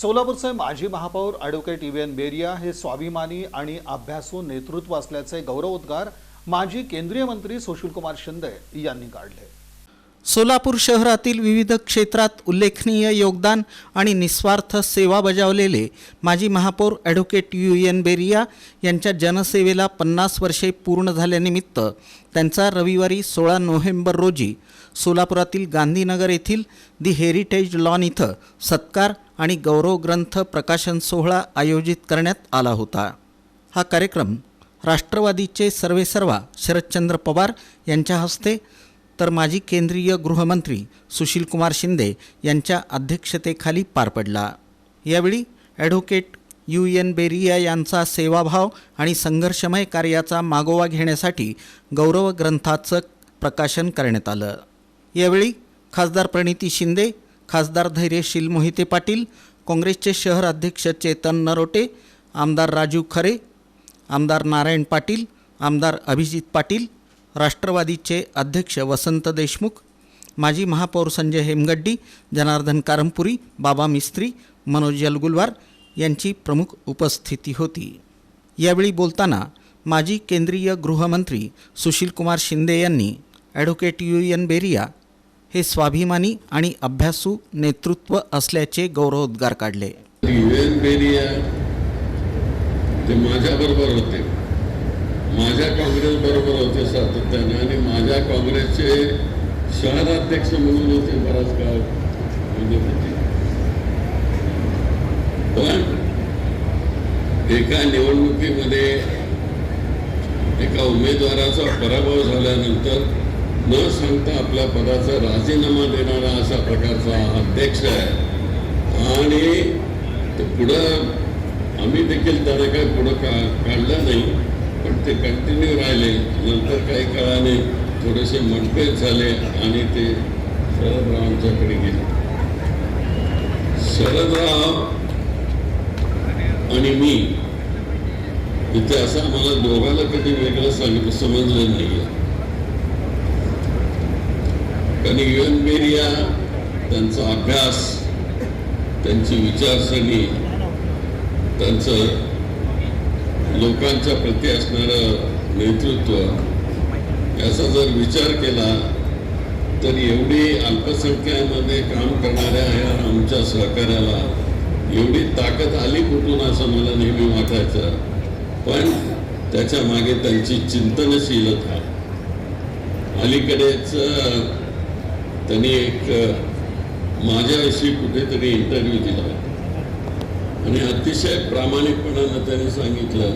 सोलापूरचे माजी महापौर ॲडव्होकेट इव्हीएन बेरिया हे स्वाभिमानी आणि अभ्यासू नेतृत्व असल्याचे गौरवोद्गार माजी केंद्रीय मंत्री सुशीलकुमार शिंदे यांनी काढले. सोलापूर शहरातील विविध क्षेत्रात उल्लेखनीय योगदान आणि निस्वार्थ सेवा बजावलेले माजी महापौर ॲडव्होकेट यू एन बेरिया यांच्या जनसेवेला पन्नास वर्षे पूर्ण झाल्यानिमित्त त्यांचा रविवारी सोळा नोव्हेंबर रोजी सोलापुरातील गांधीनगर येथील दी हेरिटेज लॉन इथं सत्कार आणि गौरव ग्रंथ प्रकाशन सोहळा आयोजित करण्यात आला होता. हा कार्यक्रम राष्ट्रवादीचे सर्वेसर्वा शरदचंद्र पवार यांच्या हस्ते तर माजी केंद्रीय गृहमंत्री सुशीलकुमार शिंदे यांच्या अध्यक्षतेखाली पार पडला. यावेळी ॲडव्होकेट यू एन बेरिया यांचा सेवाभाव आणि संघर्षमय कार्याचा मागोवा घेण्यासाठी गौरव ग्रंथाचं प्रकाशन करण्यात आलं. यावेळी खासदार प्रणिती शिंदे खासदार धैर्यशील मोहिते पाटील काँग्रेसचे शहर अध्यक्ष चेतन नरोटे आमदार राजू खरे आमदार नारायण पाटील आमदार अभिजित पाटील राष्ट्रवादीचे अध्यक्ष वसंत देशमुख माजी महापौर संजय हेमगड्डी जनार्दन कारंपुरी बाबा मिस्त्री मनोज यलगुलवार यांची प्रमुख उपस्थिती होती. यावेळी बोलताना माजी केंद्रीय गृहमंत्री सुशीलकुमार शिंदे यांनी ॲडव्होकेट यू. एन. बेरिया हे स्वाभिमानी आणि अभ्यासू नेतृत्व असल्याचे गौरवोद्गार काढले. युएन बेरिया ते माझ्याबरोबर होते. माझ्या काँग्रेस बरोबर होते सातत्याने आणि माझ्या काँग्रेसचे शहराध्यक्ष म्हणून होते बराच काळ म्हणजे होते पण एका निवडणुकीमध्ये एका उमेदवाराचा पराभव झाल्यानंतर न सांगता आपल्या पदाचा राजीनामा देणारा अशा प्रकारचा अध्यक्ष आहे. आणि पुढं आम्ही देखील त्याला काय पुढं का काढलं नाही. पण ते कंटिन्यू राहिले. नंतर काही काळाने थोडेसे मनपेत झाले आणि ते शरदरावांच्याकडे गेले. शरदराव आणि मी इथे असं मला दोघांना कधी वेगळं सांगितलं समजलं नाही कारण युएन बेरिया त्यांचा अभ्यास त्यांची विचारसरणी त्यांचं लोकांच्या प्रती असणारं नेतृत्व याचा जर विचार केला तर एवढी अल्पसंख्यामध्ये काम करणाऱ्या या आमच्या सहकार्याला एवढी ताकद आली कुठून असं मला नेहमी वाटायचं. पण त्याच्यामागे त्यांची चिंतनशीलता. अलीकडेच त्यांनी एक माझ्याविषयी कुठेतरी इंटरव्ह्यू दिला आणि अतिशय प्रामाणिकपणानं त्यांनी सांगितलं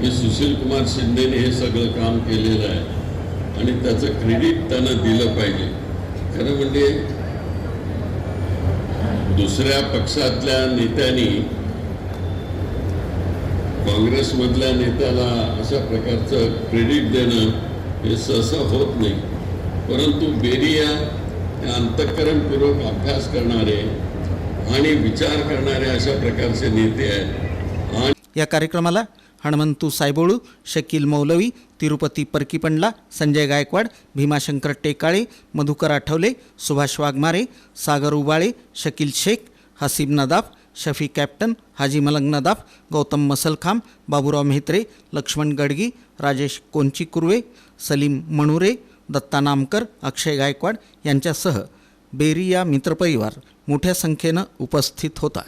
की सुशील कुमार शिंदेने हे सगळं काम केलेलं आहे आणि त्याचं क्रेडिट त्यांना दिलं पाहिजे. खरं म्हणजे दुसऱ्या पक्षातल्या नेत्यांनी काँग्रेसमधल्या नेत्याला अशा प्रकारचं क्रेडिट देणं हे सहसा होत नाही. परंतु बेरिया हे अंतःकरणपूर्वक अभ्यास करणारे आणि विचार करणारे अशा प्रकारचे नेते आहेत. या कार्यक्रमाला हणमंतू सायबोळू शकील मौलवी तिरुपती परकीपंडला संजय गायकवाड भीमाशंकर टेकाळे मधुकर आठवले सुभाष वाघमारे सागर उबाळे शकील शेख हसीब नदाफ शफी कॅप्टन हाजी मलंग नदाफ गौतम मसलखाम बाबूराव म्हेत्रे लक्ष्मण गडगी राजेश कोंची कुर्वे सलीम मणुरे दत्ता नामकर अक्षय गायकवाड यांच्यासह बेरी या मित्रपरिवार मोठ्या संख्येनं उपस्थित होता